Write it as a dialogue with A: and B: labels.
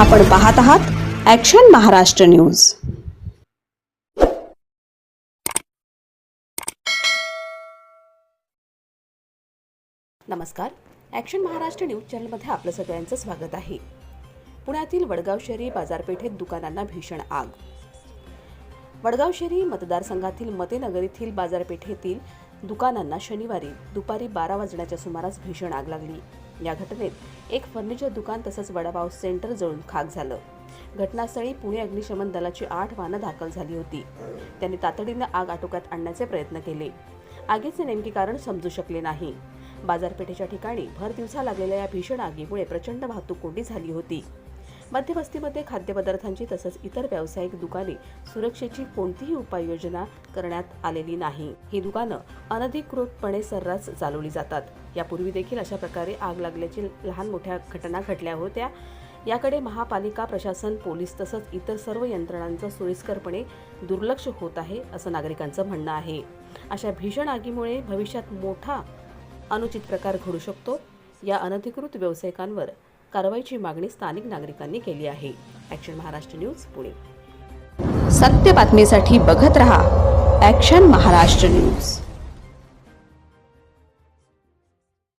A: आपण पाहत आहात ॲक्शन महाराष्ट्र न्यूज नमस्कार. ॲक्शन महाराष्ट्र न्यूज चॅनलमध्ये आपलं सगळ्यांचं स्वागत आहे. पुण्यातील वडगाव शहरी बाजारपेठेत दुकानांना भीषण आग. वडगाव शहरी मतदारसंघातील मतेनगर येथील बाजारपेठेतील दुकानांना शनिवारी दुपारी बारा वाजण्याच्या सुमारास भीषण आग लागली. या घटनेत एक फर्निचर दुकान तसंच वडापाव सेंटर जळून खाक झालं. घटनास्थळी पुणे अग्निशमन दलाची आठ वाहनं दाखल झाली होती. त्यांनी तातडीनं आग आटोक्यात आणण्याचे प्रयत्न केले. आगीचे नेमके कारण समजू शकले नाही. बाजारपेठेच्या ठिकाणी भर दिवसा लागलेल्या या भीषण आगीमुळे प्रचंड वाहतूक कोंडी झाली होती. मध्यवस्तीमध्ये खाद्यपदार्थांची तसंच इतर व्यावसायिक दुकाने सुरक्षेची कोणतीही उपाययोजना करण्यात आलेली नाही. ही दुकानं अनधिकृतपणे सर्रास चालवली जातात. यापूर्वी देखील अशा प्रकारे आग लागल्याची लहान मोठ्या घटना घडल्या होत्या. याकडे महापालिका प्रशासन पोलीस तसंच इतर सर्व यंत्रणांचं सोयीस्करपणे दुर्लक्ष होत आहे असं नागरिकांचं म्हणणं आहे. अशा भीषण आगीमुळे भविष्यात मोठा अनुचित प्रकार घडू शकतो. या अनधिकृत व्यावसायिकांवर कारवाईची मागणी स्थानिक नागरिकांनी केली आहे. Action Maharashtra news Pune. सत्य बातमीसाठी बघत रहा. Action Maharashtra news.